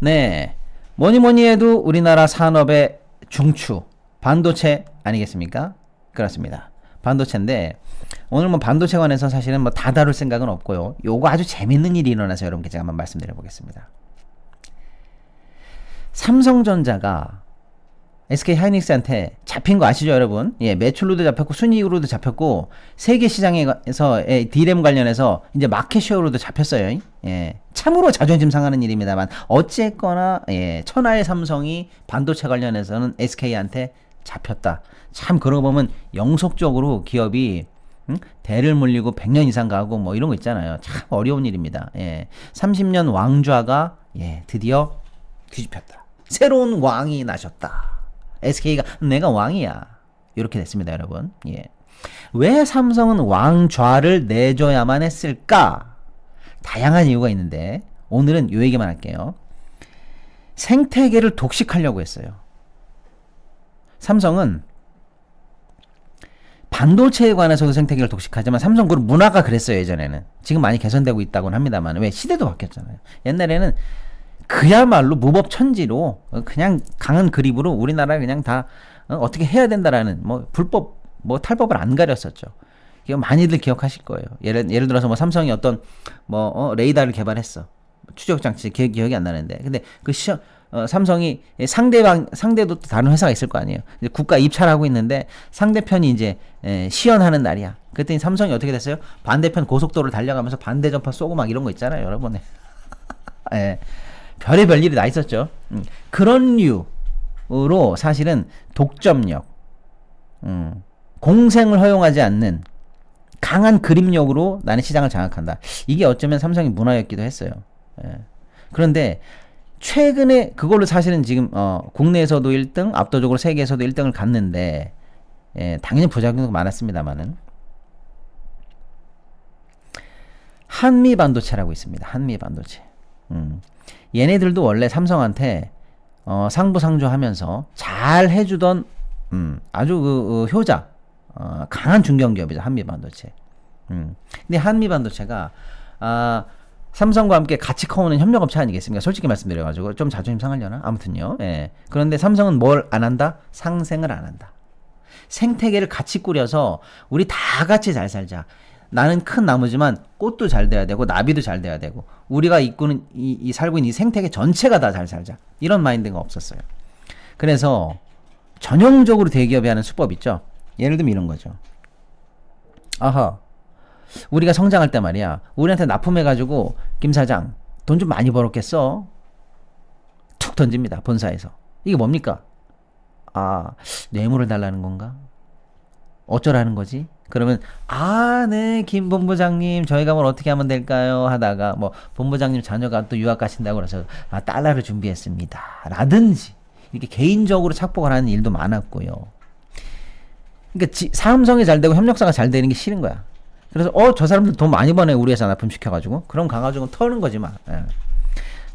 네. 뭐니 뭐니 해도 우리나라 산업의 중추, 반도체 아니겠습니까? 그렇습니다. 반도체인데, 오늘 뭐 반도체 관해서 사실은 뭐 다 다룰 생각은 없고요. 요거 아주 재밌는 일이 일어나서 여러분께 제가 한번 말씀드려 보겠습니다. 삼성전자가 SK 하이닉스한테 잡힌 거 아시죠, 여러분? 예, 매출로도 잡혔고 순이익으로도 잡혔고 세계 시장에서 예, D램 관련해서 이제 마켓쉐어로도 잡혔어요. 예, 참으로 자존심 상하는 일입니다만 어쨌거나 예, 천하의 삼성이 반도체 관련해서는 SK한테 잡혔다. 참 그러고 보면 영속적으로 기업이 응? 대를 물리고 100년 이상 가고 뭐 이런 거 있잖아요. 참 어려운 일입니다. 예. 30년 왕좌가 예, 드디어 뒤집혔다. 새로운 왕이 나셨다. SK가 내가 왕이야. 이렇게 됐습니다, 여러분. 예. 왜 삼성은 왕좌를 내줘야만 했을까? 다양한 이유가 있는데 오늘은 요 얘기만 할게요. 생태계를 독식하려고 했어요. 삼성은 반도체에 관해서도 생태계를 독식하지만 삼성그룹 문화가 그랬어요 예전에는 지금 많이 개선되고 있다고는 합니다만 왜 시대도 바뀌었잖아요 옛날에는 그야말로 무법천지로 그냥 강한 그립으로 우리나라 그냥 다 어, 어떻게 해야 된다라는 뭐 불법 뭐 탈법을 안 가렸었죠. 이거 많이들 기억하실 거예요. 예를 예를 들어서 뭐 삼성이 어떤 뭐 어, 레이더를 개발했어. 추적 장치 기, 기억이 안 나는데 근데 그 시험 어, 삼성이 상대방 상대도 또 다른 회사가 있을 거 아니에요. 이제 국가 입찰하고 있는데 상대편이 이제 에, 시연하는 날이야. 그랬더니 삼성이 어떻게 됐어요? 반대편 고속도로를 달려가면서 반대 전파 쏘고 막 이런 거 있잖아요, 여러분. 예. 별의별 일이 다 있었죠. 음, 그런 이유로 사실은 독점력, 음, 공생을 허용하지 않는 강한 그림력으로 나는 시장을 장악한다. 이게 어쩌면 삼성의 문화였기도 했어요. 예. 그런데 최근에 그걸로 사실은 지금 어, 국내에서도 1등, 압도적으로 세계에서도 1등을 갔는데 예, 당연히 부작용도 많았습니다만은 한미 반도체라고 있습니다. 한미 반도체. 음. 얘네들도 원래 삼성한테 어, 상부상조하면서 잘 해주던 음, 아주 그, 그 효자 어, 강한 중견기업이죠 한미 반도체. 음. 근데 한미 반도체가 아, 삼성과 함께 같이 커오는 협력업체 아니겠습니까? 솔직히 말씀드려가지고 좀 자존심 상하려나? 아무튼요. 예. 그런데 삼성은 뭘 안 한다? 상생을 안 한다. 생태계를 같이 꾸려서 우리 다 같이 잘 살자. 나는 큰 나무지만 꽃도 잘 돼야 되고 나비도 잘 돼야 되고 우리가 이꾸는 이, 이 살고 있는 이 생태계 전체가 다 잘 살자 이런 마인드가 없었어요. 그래서 전형적으로 대기업이 하는 수법 있죠. 예를 들면 이런 거죠. 아하, 우리가 성장할 때 말이야. 우리한테 납품해가지고 김 사장 돈 좀 많이 벌었겠어. 툭 던집니다 본사에서. 이게 뭡니까? 아 뇌물을 달라는 건가? 어쩌라는 거지? 그러면 아, 네, 김 본부장님, 저희가 뭘 어떻게 하면 될까요? 하다가 뭐 본부장님 자녀가 또 유학 가신다고 그래서 아, 달러를 준비했습니다. 라든지 이렇게 개인적으로 착복을 하는 일도 많았고요. 그러니까 지, 삼성이 잘 되고 협력사가 잘 되는 게 싫은 거야. 그래서 어, 저 사람들 돈 많이 버네 우리 회사 납품 시켜 가지고 그럼 가가지고 터는 거지 막. 예.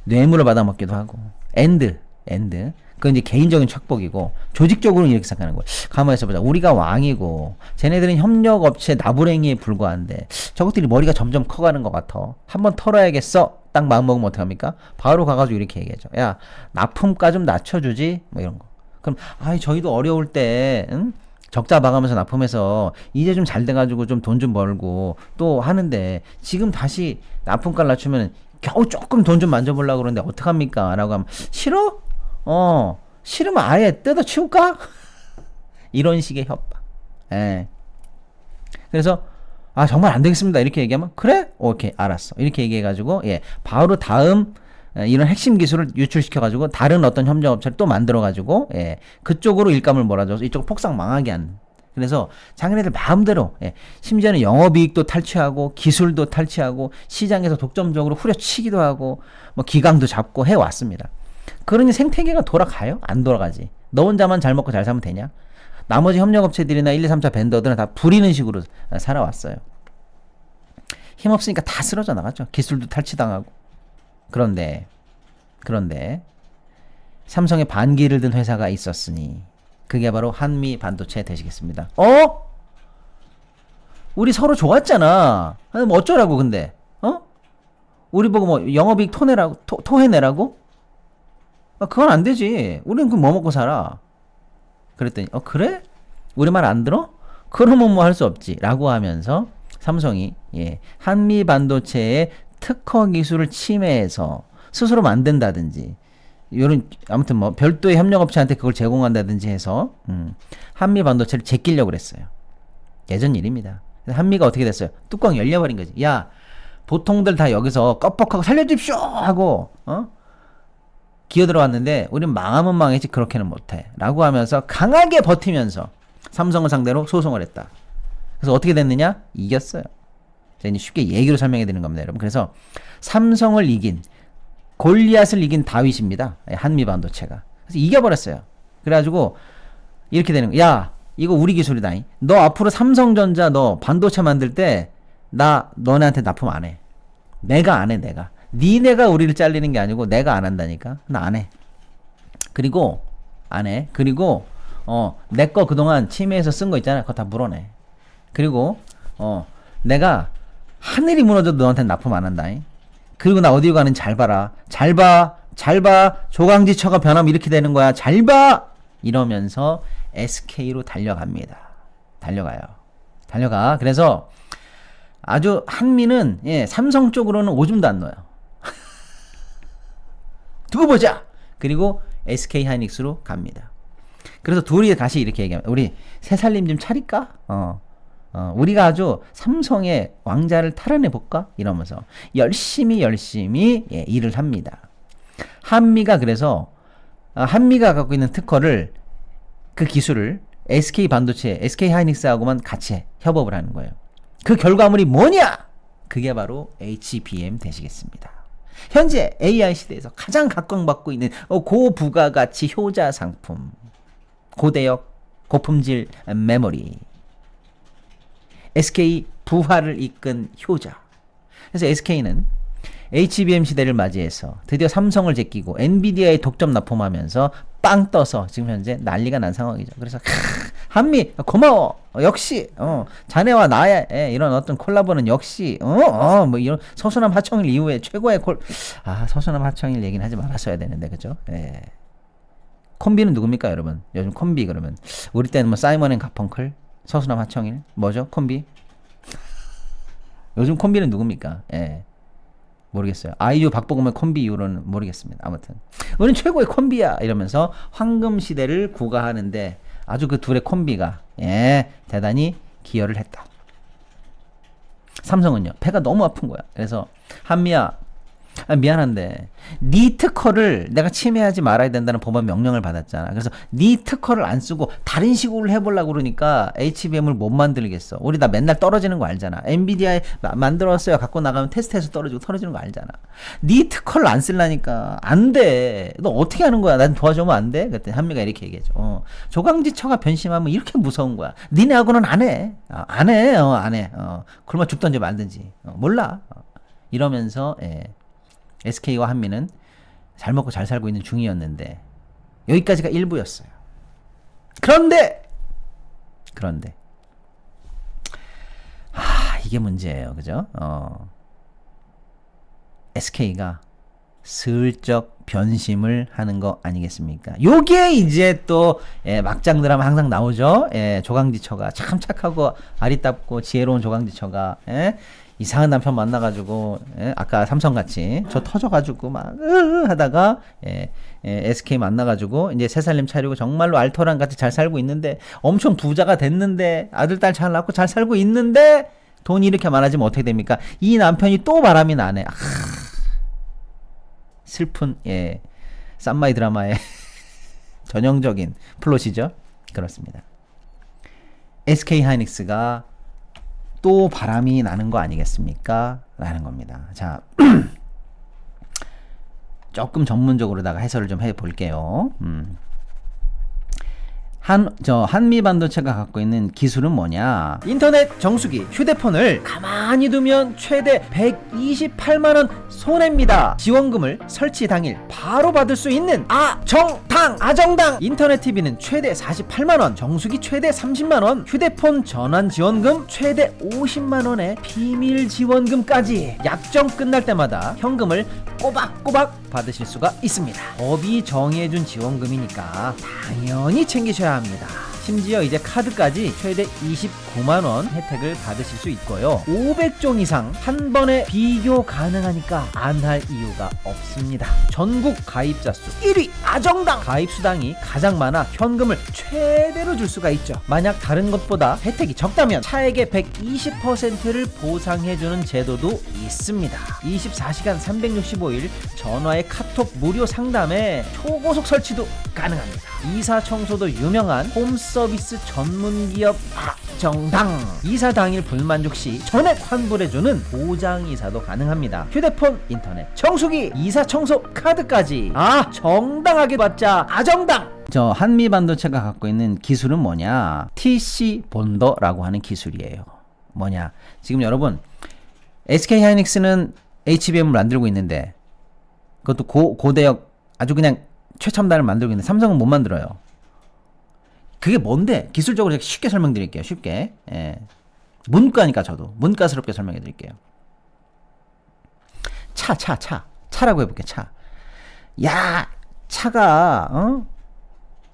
뇌물을 받아 먹기도 하고 엔드 엔드 그건 이제 개인적인 착복이고 조직적으로는 이렇게 생각하는 거예요. 가만히 있어보자. 우리가 왕이고 쟤네들은 협력업체 나부랭이에 불과한데 저것들이 머리가 점점 커가는 것 같아. 한번 털어야겠어. 딱 마음먹으면 어떡합니까? 바로 가가지고 이렇게 얘기하죠. 야 납품가 좀 낮춰주지? 뭐 이런 거. 그럼 아이 저희도 어려울 때 응? 적자 봐가면서 납품해서 이제 좀 잘 돼가지고 좀 돈좀 벌고 또 하는데 지금 다시 납품가를 낮추면 겨우 조금 돈 좀 만져보려고 그러는데 어떡합니까? 라고 하면 싫어? 어 싫으면 아예 뜯어 치울까? 이런 식의 협박. 예. 그래서 아 정말 안 되겠습니다 이렇게 얘기하면 그래 오케이 알았어 이렇게 얘기해가지고 예 바로 다음 에, 이런 핵심 기술을 유출시켜가지고 다른 어떤 협력업체를 또 만들어가지고 예 그쪽으로 일감을 몰아줘서 이쪽 폭삭 망하게 하는 그래서 자기네들 마음대로 예, 심지어는 영업이익도 탈취하고 기술도 탈취하고 시장에서 독점적으로 후려치기도 하고 뭐 기강도 잡고 해왔습니다. 그러니 생태계가 돌아가요? 안 돌아가지. 너 혼자만 잘 먹고 잘 살면 되냐? 나머지 협력업체들이나 1, 2, 3차 벤더들은 다 부리는 식으로 살아왔어요. 힘없으니까 다 쓰러져 나갔죠. 기술도 탈취당하고. 그런데, 그런데, 삼성의 반기를 든 회사가 있었으니, 그게 바로 한미 반도체 되시겠습니다. 어? 우리 서로 좋았잖아. 뭐 어쩌라고, 근데? 어? 우리 보고 뭐 영업이익 토내라고, 토, 토해내라고? 아, 그건 안 되지. 우리는 그뭐 먹고 살아. 그랬더니 어 그래? 우리 말 안 들어? 그러면 뭐 할 수 없지. 라고 하면서 삼성이 예, 한미 반도체의 특허 기술을 침해해서 스스로 만든다든지 이런 아무튼 뭐 별도의 협력업체한테 그걸 제공한다든지 해서 음, 한미 반도체를 제끼려고 그랬어요. 예전 일입니다. 한미가 어떻게 됐어요? 뚜껑 열려버린 거지. 야 보통들 다 여기서 껍벅하고 살려줍쇼 하고 어? 기어 들어왔는데 우린 망하면 망했지 그렇게는 못해. 라고 하면서 강하게 버티면서 삼성을 상대로 소송을 했다. 그래서 어떻게 됐느냐? 이겼어요. 자 이제 쉽게 얘기로 설명해 드리는 겁니다 여러분. 그래서 삼성을 이긴 골리앗을 이긴 다윗입니다. 한미 반도체가. 그래서 이겨버렸어요. 그래가지고 이렇게 되는 거야 야 이거 우리 기술이다 너 앞으로 삼성전자 너 반도체 만들 때 나 너네한테 납품 안해. 내가 안 해, 내가. 니네가 우리를 잘리는 게 아니고 내가 안 한다니까. 나 안 해. 그리고 안 해. 그리고 어, 내 거 그동안 침해해서 쓴 거 있잖아. 그거 다 물어내. 그리고 어, 내가 하늘이 무너져도 너한테 납품 안 한다. 그리고 나 어디 가는 잘 봐라. 잘 봐. 잘 봐. 조강지처가 변하면 이렇게 되는 거야. 잘 봐. 이러면서 SK로 달려갑니다. 달려가요. 달려가. 그래서 아주 한미는 예, 삼성 쪽으로는 오줌도 안 넣어요. 두고 보자. 그리고 SK 하이닉스로 갑니다. 그래서 둘이 다시 이렇게 얘기합니다. 우리 새 살림 좀 차릴까? 어. 어, 우리가 아주 삼성의 왕자를 탈환해 볼까? 이러면서 열심히 열심히 예, 일을 합니다. 한미가 그래서 아, 한미가 갖고 있는 특허를 그 기술을 SK 반도체, SK 하이닉스하고만 같이 협업을 하는 거예요. 그 결과물이 뭐냐? 그게 바로 HBM 되시겠습니다. 현재 AI 시대에서 가장 각광받고 있는 어, 고부가가치 효자 상품, 고대역, 고품질 메모리, SK 부활을 이끈 효자. 그래서 SK는 HBM 시대를 맞이해서 드디어 삼성을 제끼고 엔비디아에 독점 납품하면서 빵 떠서 지금 현재 난리가 난 상황이죠. 그래서 크, 한미 고마워. 어, 역시 어, 자네와 나의 예, 이런 어떤 콜라보는 역시 어뭐 이런 서수남 하청일 이후에 최고의 콜 아 서수남 하청일 얘기는 하지 말았어야 되는데 그죠? 예. 콤비는 누굽니까 여러분? 요즘 콤비 그러면 우리 때는 뭐 사이먼 앤 가펑클, 서수남 하청일 뭐죠? 콤비? 요즘 콤비는 누굽니까? 예. 모르겠어요. 아이유 박보검의 콤비 이후로는 모르겠습니다. 아무튼 우리는 최고의 콤비야 이러면서 황금 시대를 구가하는데 아주 그 둘의 콤비가 예 대단히 기여를 했다. 삼성은요 배가 너무 아픈 거야. 그래서 한미야 아, 미안한데 네 특허를 내가 침해하지 말아야 된다는 법원 명령을 받았잖아. 그래서 네 특허를 안 쓰고 다른 식으로 해보려고 그러니까 HBM을 못 만들겠어. 우리 나 맨날 떨어지는 거 알잖아. 엔비디아에 마, 만들었어요. 갖고 나가면 테스트해서 떨어지고 떨어지는 거 알잖아. 네 특허를 안 쓸라니까 안 돼. 너 어떻게 하는 거야? 난 도와주면 안 돼? 그때 한미가 이렇게 얘기해줘. 어. 조강지처가 변심하면 이렇게 무서운 거야. 니네하고는 안 해. 어, 안 해. 어, 안 해. 어. 그러면 죽던지 말든지. 어, 몰라. 어. 이러면서 예. SK와 한미는 잘 먹고 잘 살고 있는 중이었는데 여기까지가 일부였어요. 그런데 그런데 아 이게 문제예요, 그죠? 어, SK가 슬쩍 변심을 하는 거 아니겠습니까? 요게 이제 또 예, 막장 드라마 항상 나오죠. 예, 조강지처가 참 착하고 아리답고 지혜로운 조강지처가 예, 이상한 남편 만나가지고 예? 아까 삼성 같이 저 터져가지고 막 으으 하다가 예, 예, SK 만나가지고 이제 새 살림 차리고 정말로 알토란 같이 잘 살고 있는데 엄청 부자가 됐는데 아들 딸 잘 낳고 잘 살고 있는데 돈이 이렇게 많아지면 어떻게 됩니까? 이 남편이 또 바람이 나네. 아, 슬픈 예 쌈마이 드라마의 전형적인 플롯이죠. 그렇습니다. SK 하이닉스가 또 바람이 나는 거 아니겠습니까? 라는 겁니다. 자, 조금 전문적으로다가 해설을 좀 해볼게요. 음. 한, 저, 한미 반도체가 갖고 있는 기술은 뭐냐? 인터넷 정수기, 휴대폰을 가만히 두면 최대 128만원 손해입니다. 지원금을 설치 당일 바로 받을 수 있는 아정당! 아정당! 인터넷 TV는 최대 48만원, 정수기 최대 30만원, 휴대폰 전환 지원금 최대 50만원의 비밀 지원금까지 약정 끝날 때마다 현금을 꼬박꼬박 받으실 수가 있습니다. 법이 정해준 지원금이니까 당연히 챙기셔야 합니다. 감사합니다. 심지어 이제 카드까지 최대 29만원 혜택을 받으실 수 있고요. 500종 이상 한 번에 비교 가능하니까 안 할 이유가 없습니다. 전국 가입자 수 1위 아정당 가입 수당이 가장 많아 현금을 최대로 줄 수가 있죠. 만약 다른 것보다 혜택이 적다면 차액의 120%를 보상해주는 제도도 있습니다. 24시간 365일 전화의 카톡 무료 상담에 초고속 설치도 가능합니다. 이사 청소도 유명한 홈 서비스 전문 기업 아정당. 이사 당일 불만족 시 전액 환불해주는 보장 이사도 가능합니다. 휴대폰, 인터넷, 청소기, 이사 청소 카드까지 아 정당하게 받자 아정당. 저 한미 반도체가 갖고 있는 기술은 뭐냐? TC 본더라고 하는 기술이에요. 뭐냐? 지금 여러분 SK 하이닉스는 HBM을 만들고 있는데 그것도 고, 고대역 아주 그냥 최첨단을 만들고 있는데 삼성은 못 만들어요. 그게 뭔데? 기술적으로 제가 쉽게 설명드릴게요. 쉽게. 예. 문과니까 저도 문과스럽게 설명해 드릴게요. 차, 차, 차. 차라고 해볼게, 차. 야, 차가, 어?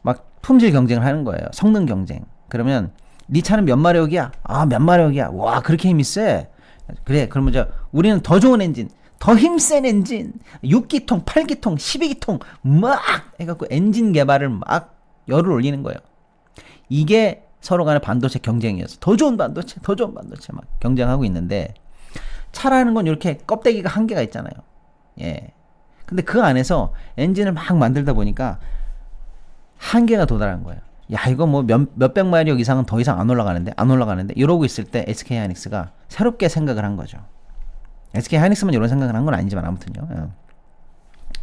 막 품질 경쟁을 하는 거예요. 성능 경쟁. 그러면 네 차는 몇 마력이야? 아, 몇 마력이야? 와, 그렇게 힘이 세? 그래, 그러면 저 우리는 더 좋은 엔진, 더 힘센 엔진, 6기통, 8기통, 12기통 막 해갖고 엔진 개발을 막 열을 올리는 거예요. 이게 서로 간의 반도체 경쟁이어서 더 좋은 반도체, 더 좋은 반도체 막 경쟁하고 있는데 차라는 건 이렇게 껍데기가 한계가 있잖아요. 예. 근데 그 안에서 엔진을 막 만들다 보니까 한계가 도달한 거예요. 야, 이거 뭐 몇, 몇백 마력 이상은 더 이상 안 올라가는데, 안 올라가는데, 이러고 있을 때 SK 하이닉스가 새롭게 생각을 한 거죠. SK 하이닉스만 이런 생각을 한 건 아니지만 아무튼요. 예.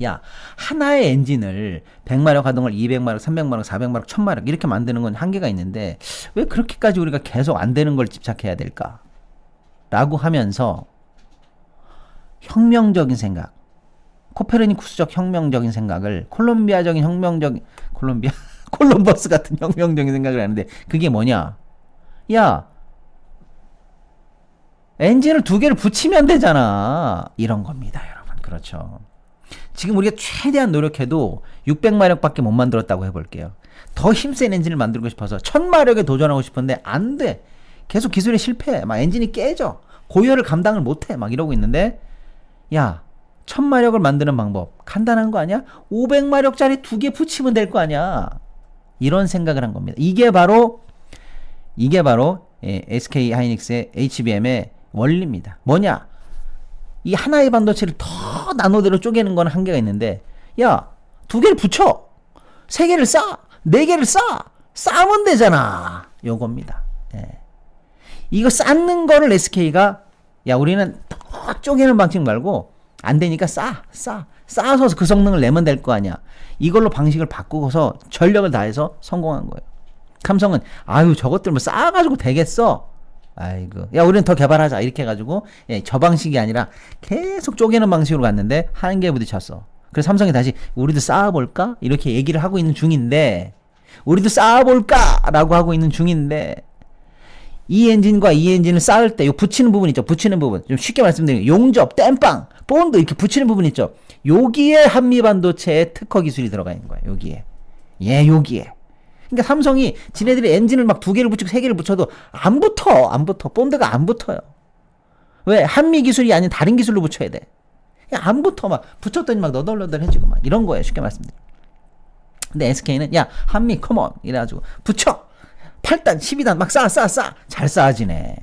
야, 하나의 엔진을 100마력 하던 걸 200마력, 300마력, 400마력, 1000마력 이렇게 만드는 건 한계가 있는데 왜 그렇게까지 우리가 계속 안 되는 걸 집착해야 될까? 라고 하면서 혁명적인 생각, 코페르니쿠스적 혁명적인 생각을 콜롬비아적인 혁명적인 콜롬비아 콜럼버스 같은 혁명적인 생각을 하는데 그게 뭐냐? 야, 엔진을 두 개를 붙이면 되잖아. 이런 겁니다, 여러분. 그렇죠. 지금 우리가 최대한 노력해도 600마력밖에 못 만들었다고 해볼게요. 더 힘센 엔진을 만들고 싶어서 1000마력에 도전하고 싶은데 안 돼. 계속 기술에 실패해. 막 엔진이 깨져. 고열을 감당을 못해. 막 이러고 있는데 야 1000마력을 만드는 방법 간단한 거 아니야? 500마력짜리 두 개 붙이면 될 거 아니야. 이런 생각을 한 겁니다. 이게 바로 이게 바로 예, SK 하이닉스의 HBM의 원리입니다. 뭐냐? 이 하나의 반도체를 더 나노대로 쪼개는 건 한계가 있는데, 야, 두 개를 붙여! 세 개를 쌓! 네 개를 쌓! 쌓으면 되잖아! 요겁니다. 예. 이거 쌓는 거를 SK가, 야, 우리는 더 쪼개는 방식 말고, 안 되니까 쌓! 쌓! 쌓아서 그 성능을 내면 될 거 아니야. 이걸로 방식을 바꾸고서 전력을 다해서 성공한 거예요. 삼성은, 아유, 저것들 뭐 쌓아가지고 되겠어? 아이고. 야, 우리는 더 개발하자. 이렇게 해가지고, 예, 저 방식이 아니라 계속 쪼개는 방식으로 갔는데, 한계에 부딪혔어. 그래서 삼성이 다시, 우리도 쌓아볼까? 이렇게 얘기를 하고 있는 중인데, 우리도 쌓아볼까? 라고 하고 있는 중인데, 이 엔진과 이 엔진을 쌓을 때, 요 붙이는 부분 있죠? 붙이는 부분. 좀 쉽게 말씀드리면, 용접, 땜빵, 본드 이렇게 붙이는 부분 있죠? 여기에 한미반도체의 특허 기술이 들어가 있는 거예요. 여기에. 예, 여기에. 그러니까 삼성이 지네들이 엔진을 막 두 개를 붙이고 세 개를 붙여도 안 붙어. 안 붙어. 본드가 안 붙어요. 왜? 한미 기술이 아닌 다른 기술로 붙여야 돼. 안 붙어. 막 붙였더니 막 너덜너덜해지고 막 이런 거예요. 쉽게 말씀드리면. 근데 SK는 야, 한미 컴온. 이래가지고 붙여. 8단, 12단 막 쌓아, 쌓아, 쌓아. 잘 쌓아지네.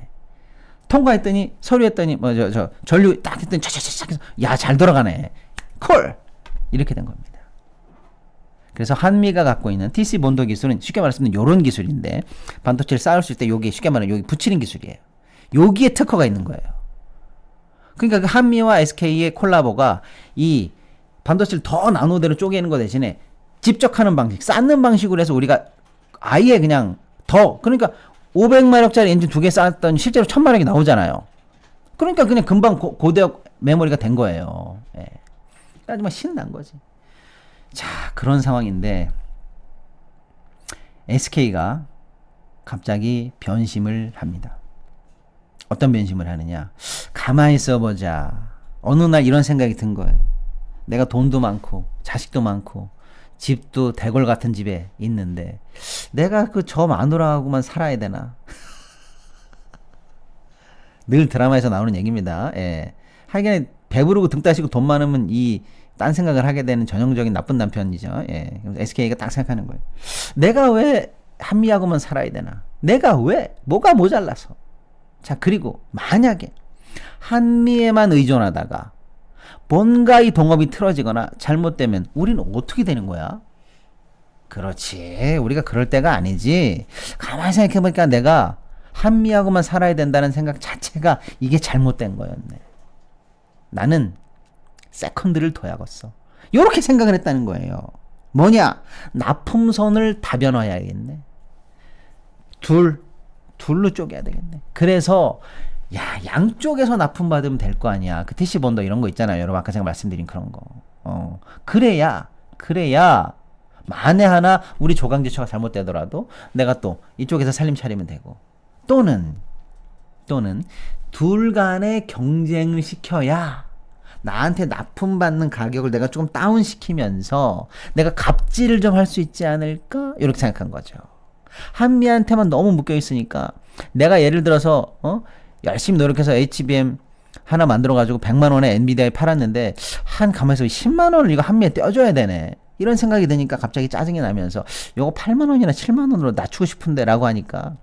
통과했더니 서류했더니 뭐 저 저 전류 딱 했더니 차차차차 해서 야, 잘 돌아가네. 콜. 이렇게 된 겁니다. 그래서 한미가 갖고 있는 TC 본도 기술은 쉽게 말하면 이런 기술인데 반도체를 쌓을 수 있을 때 여기 쉽게 말하면 여기 붙이는 기술이에요. 여기에 특허가 있는 거예요. 그러니까 그 한미와 SK의 콜라보가 이 반도체를 더 나노대로 쪼개는 거 대신에 직접 하는 방식, 쌓는 방식으로 해서 우리가 아예 그냥 더 그러니까 500마력짜리 엔진 두 개 쌓았더니 실제로 1000마력이 나오잖아요. 그러니까 그냥 금방 고, 고대역 메모리가 된 거예요. 예. 그러니까 막 신난 거지. 자, 그런 상황인데 SK가 갑자기 변심을 합니다. 어떤 변심을 하느냐? 가만히 있어보자. 어느 날 이런 생각이 든 거예요. 내가 돈도 많고 자식도 많고 집도 대골 같은 집에 있는데 내가 그 저 마누라하고만 살아야 되나? 늘 드라마에서 나오는 얘기입니다. 예. 하여간 배부르고 등 따시고 돈 많으면 이 딴 생각을 하게 되는 전형적인 나쁜 남편이죠. 예. SK가 딱 생각하는 거예요. 내가 왜 한미하고만 살아야 되나? 내가 왜 뭐가 모자라서? 자, 그리고 만약에 한미에만 의존하다가 뭔가 이 동업이 틀어지거나 잘못되면 우리는 어떻게 되는 거야? 그렇지. 우리가 그럴 때가 아니지. 가만히 생각해보니까 내가 한미하고만 살아야 된다는 생각 자체가 이게 잘못된 거였네. 나는 세컨드를 둬야겠어. 요렇게 생각을 했다는 거예요. 뭐냐? 납품선을 다변화해야겠네. 둘, 둘로 쪼개야 되겠네. 그래서 야 양쪽에서 납품 받으면 될 거 아니야. 그 TC 번더 이런 거 있잖아요. 여러분 아까 제가 말씀드린 그런 거. 어 그래야 그래야 만에 하나 우리 조강지처가 잘못되더라도 내가 또 이쪽에서 살림 차리면 되고 또는 또는 둘 간의 경쟁을 시켜야 나한테 납품받는 가격을 내가 조금 다운시키면서 내가 갑질을 좀 할 수 있지 않을까 이렇게 생각한 거죠. 한미한테만 너무 묶여 있으니까 내가 예를 들어서 어 열심히 노력해서 HBM 하나 만들어 가지고 100만 원에 엔비디아에 팔았는데 한 가만히서 10만 원을 이거 한미에 떼어줘야 되네. 이런 생각이 드니까 갑자기 짜증이 나면서 요거 8만 원이나 7만 원으로 낮추고 싶은데라고 하니까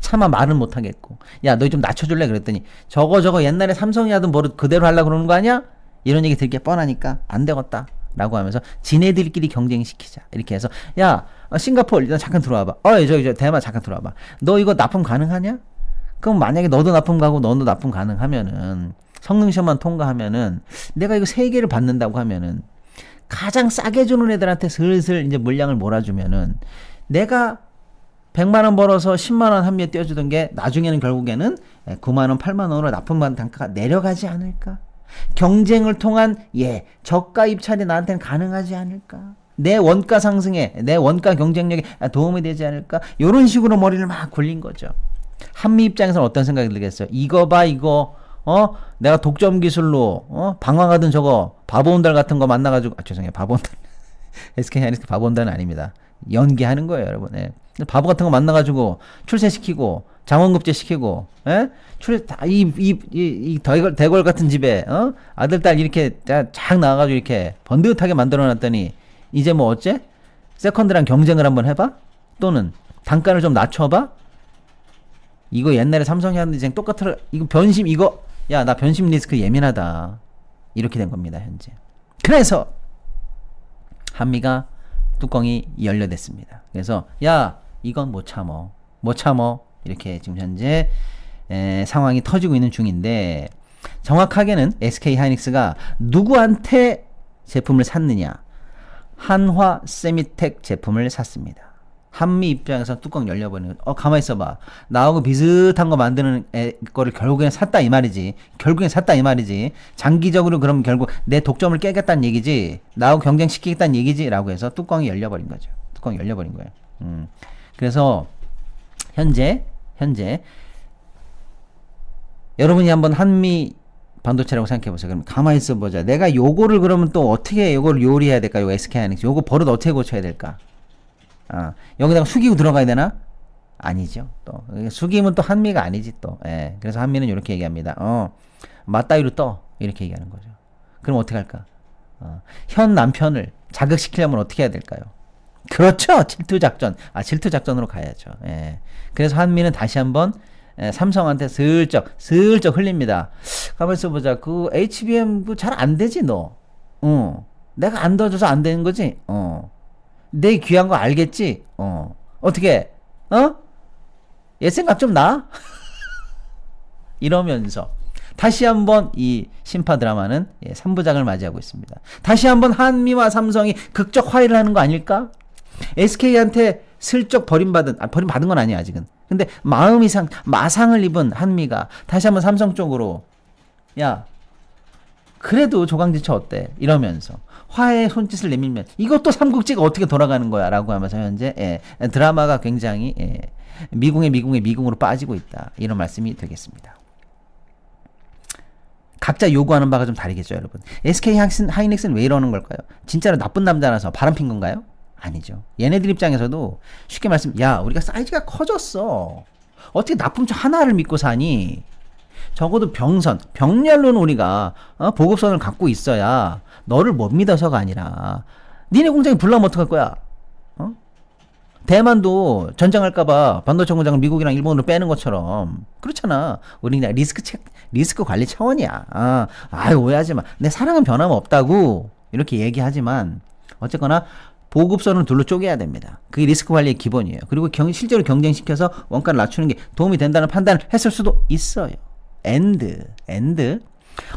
차마 말은 못 하겠고. 야너좀 낮춰줄래? 그랬더니 저거 저거 옛날에 삼성이 하던 버릇 그대로 하려고 그러는 거 아니야? 이런 얘기 들게 뻔하니까 안 되겠다. 라고 하면서 지네들끼리 경쟁시키자. 이렇게 해서 야 어, 싱가포르 일단 잠깐 들어와봐. 어이 저기 저 대만 잠깐 들어와봐. 너 이거 납품 가능하냐? 그럼 만약에 너도 납품 가고 너도 납품 가능하면은 성능 시험만 통과하면은 내가 이거 세 개를 받는다고 하면은 가장 싸게 주는 애들한테 슬슬 이제 물량을 몰아주면은 내가 100만 원 벌어서 10만 원 한미에 띄워주던 게 나중에는 결국에는 9만 원, 8만 원으로 납품받는 단가가 내려가지 않을까? 경쟁을 통한 예 저가 입찰이 나한테는 가능하지 않을까? 내 원가 상승에 내 원가 경쟁력에 도움이 되지 않을까? 이런 식으로 머리를 막 굴린 거죠. 한미 입장에서는 어떤 생각이 들겠어요? 이거 봐 이거 어 내가 독점 기술로 어 방황하던 저거 바보 온달 같은 거 만나가지고 아 죄송해요 바보 온달 SK 하이닉스 바보 온달은 아닙니다. 연기하는 거예요, 여러분. 예. 바보 같은 거 만나가지고 출세시키고 장원급제 시키고, 예? 출, 다, 이, 이, 이, 이 대걸, 같은 집에, 어? 아들, 딸 이렇게 쫙 나와가지고 이렇게 번듯하게 만들어 놨더니, 이제 뭐 어째? 세컨드랑 경쟁을 한번 해봐? 또는 단가를 좀 낮춰봐? 이거 옛날에 삼성이 하는 디자인 똑같아. 이거 변심, 이거, 야, 나 변심 리스크 예민하다. 이렇게 된 겁니다, 현재. 그래서, 한미가 뚜껑이 열려댔습니다. 그래서 야 이건 못 참어 못 참어. 이렇게 지금 현재 에, 상황이 터지고 있는 중인데 정확하게는 SK 하이닉스가 누구한테 제품을 샀느냐? 한화 세미텍 제품을 샀습니다. 한미 입장에서 뚜껑 열려버리는 거. 어 가만 있어봐. 나하고 비슷한 거 만드는 애 거를 결국엔 샀다 이 말이지. 결국엔 샀다 이 말이지. 장기적으로 그럼 결국 내 독점을 깨겠다는 얘기지? 나하고 경쟁시키겠다는 얘기지라고 해서 뚜껑이 열려버린 거죠. 뚜껑이 열려버린 거예요. 음 그래서 현재 현재 여러분이 한번 한미 반도체라고 생각해 보세요. 그럼 가만히 있어 보자. 내가 요거를 그러면 또 어떻게 요거를 요리해야 될까? 요 SK 하이닉스. 요거 버릇 어떻게 고쳐야 될까? 아, 여기다가 숙이고 들어가야 되나? 아니죠. 또 숙이면 또 한미가 아니지 또. 예. 그래서 한미는 이렇게 얘기합니다. 어, 맞다이로 떠 이렇게 얘기하는 거죠. 그럼 어떻게 할까? 어, 현 남편을 자극시키려면 어떻게 해야 될까요? 그렇죠. 질투 작전. 아, 질투 작전으로 가야죠. 예. 그래서 한미는 다시 한번 예, 삼성한테 슬쩍 슬쩍 흘립니다. 가만 있어 보자. 그 HBM 그 잘 안 되지 너. 어. 내가 안 도와줘서 안 되는 거지. 어. 내 귀한 거 알겠지? 어. 어떻게? 어? 얘 생각 좀 나? 이러면서 다시 한번 이 심파 드라마는 예, 3부작을 맞이하고 있습니다. 다시 한번 한미와 삼성이 극적 화해를 하는 거 아닐까? SK한테 슬쩍 버림받은 아, 버림받은 건 아니야 아직은. 근데 마음 이 상 마상을 입은 한미가 다시 한번 삼성 쪽으로 야 그래도 조강지처 어때? 이러면서 화해의 손짓을 내밀면 이것도 삼국지가 어떻게 돌아가는 거야라고 하면서 현재 예, 드라마가 굉장히 예, 미궁의 미궁의 미궁으로 빠지고 있다 이런 말씀이 되겠습니다. 각자 요구하는 바가 좀 다르겠죠, 여러분. SK 하이닉스는, 왜 이러는 걸까요? 진짜로 나쁜 남자라서 바람 핀 건가요? 아니죠. 얘네들 입장에서도 쉽게 말씀, 야, 우리가 사이즈가 커졌어. 어떻게 척 하나를 믿고 사니? 적어도 병선, 병렬로는 우리가 어, 보급선을 갖고 있어야 너를 못 믿어서가 아니라 니네 공장이 불나면 어떡할 거야? 어? 대만도 전쟁할까봐 반도체 공장을 미국이랑 일본으로 빼는 것처럼 그렇잖아. 우리 그냥 리스크 체 리스크 관리 차원이야. 아, 아유 오해하지 마. 내 사랑은 변함 없다고 이렇게 얘기하지만 어쨌거나 보급선을 둘로 쪼개야 됩니다. 그게 리스크 관리의 기본이에요. 그리고 경, 실제로 경쟁시켜서 원가를 낮추는 게 도움이 된다는 판단을 했을 수도 있어요. 엔드, 엔드.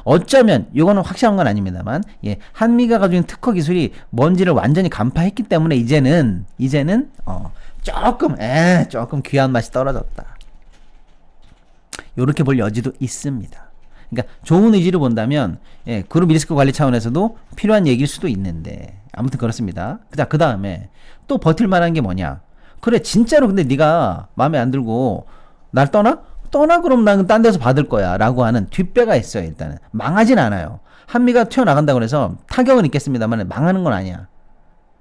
어쩌면 이거는 확실한 건 아닙니다만 예, 한미가 가지고 있는 특허 기술이 먼지를 완전히 간파했기 때문에 이제는 이제는 어, 조금 에 조금 귀한 맛이 떨어졌다. 요렇게 볼 여지도 있습니다. 그러니까 좋은 의지를 본다면 예, 그룹 리스크 관리 차원에서도 필요한 얘기일 수도 있는데 아무튼 그렇습니다. 그다 그 다음에 또 버틸 만한 게 뭐냐? 그래 진짜로 근데 네가 마음에 안 들고 날 떠나? 떠나 그럼 나는 딴 데서 받을 거야 라고 하는 뒷배가 있어요 일단은 망하진 않아요. 한미가 튀어나간다고 해서 타격은 있겠습니다만 망하는 건 아니야.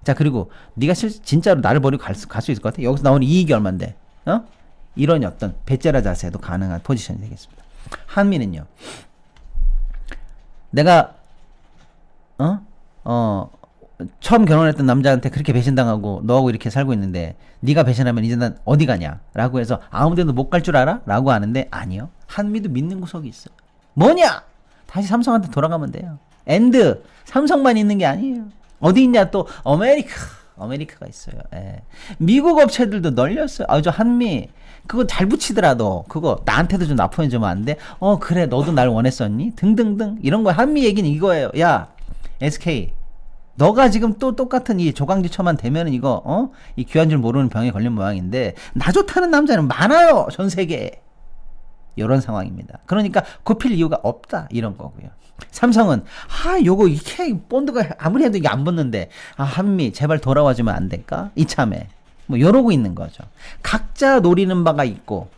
자 그리고 네가 실, 진짜로 나를 버리고 갈 수 있을 것 같아? 여기서 나오는 이익이 얼만데? 어? 이런 어떤 배째라 자세도 가능한 포지션이 되겠습니다. 한미는요. 내가 어? 어 처음 결혼했던 남자한테 그렇게 배신당하고 너하고 이렇게 살고 있는데 네가 배신하면 이제 난 어디 가냐?라고 해서 아무데도 못 갈 줄 알아?라고 하는데 아니요. 한미도 믿는 구석이 있어요. 뭐냐? 다시 삼성한테 돌아가면 돼요. 엔드 삼성만 있는 게 아니에요. 어디 있냐 또 아메리카 아메리카가 있어요. 예. 미국 업체들도 널렸어요. 아저 한미 그거 잘 붙이더라도 그거 나한테도 좀 납품해 주면 안 돼? 어 그래 너도 날 원했었니? 등등등 이런 거 한미 얘기는 이거예요. 야 SK 너가 지금 또 똑같은 이 조강지 처만 되면은 이거 어? 이 귀한 줄 모르는 병에 걸린 모양인데 나 좋다는 남자는 많아요 전 세계에 이런 상황입니다. 그러니까 굽힐 이유가 없다 이런 거고요. 삼성은 아 요거 이렇게 본드가 아무리 해도 이게 안 붙는데 아 한미 제발 돌아와주면 안 될까 이참에 뭐 이러고 있는 거죠. 각자 노리는 바가 있고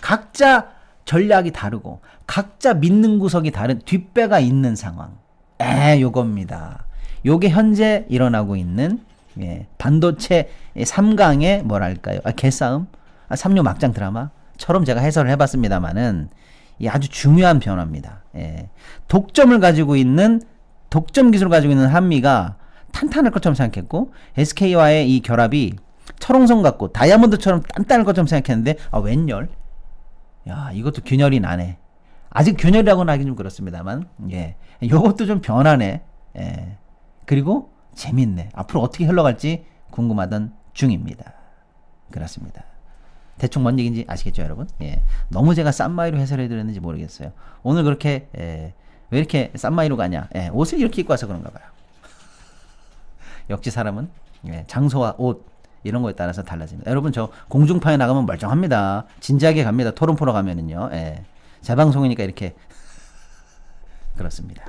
각자 전략이 다르고 각자 믿는 구석이 다른 뒷배가 있는 상황. 에 요겁니다. 요게 현재 일어나고 있는 예, 반도체 3강의 뭐랄까요? 아, 개싸움? 아, 삼류 막장 드라마처럼 제가 해설을 해봤습니다만은 이 아주 중요한 변화입니다. 예. 독점을 가지고 있는 독점 기술을 가지고 있는 한미가 탄탄할 것처럼 생각했고 SK와의 이 결합이 철옹성 같고 다이아몬드처럼 단단할 것처럼 생각했는데 아 웬열? 야 이것도 균열이 나네. 아직 균열이라고는 하긴 좀 그렇습니다만 예, 요것도 좀 변하네. 예. 그리고 재밌네. 앞으로 어떻게 흘러갈지 궁금하던 중입니다. 그렇습니다. 대충 뭔 얘기인지 아시겠죠, 여러분? 예. 너무 제가 쌈마이로 해설해 드렸는지 모르겠어요. 오늘 그렇게 예, 왜 이렇게 쌈마이로 가냐? 예, 옷을 이렇게 입고 와서 그런가 봐요. 역시 사람은 예, 장소와 옷 이런 거에 따라서 달라집니다. 여러분 저 공중파에 나가면 멀쩡합니다. 진지하게 갑니다. 토론 프로 가면은요. 예. 재방송이니까 이렇게 그렇습니다.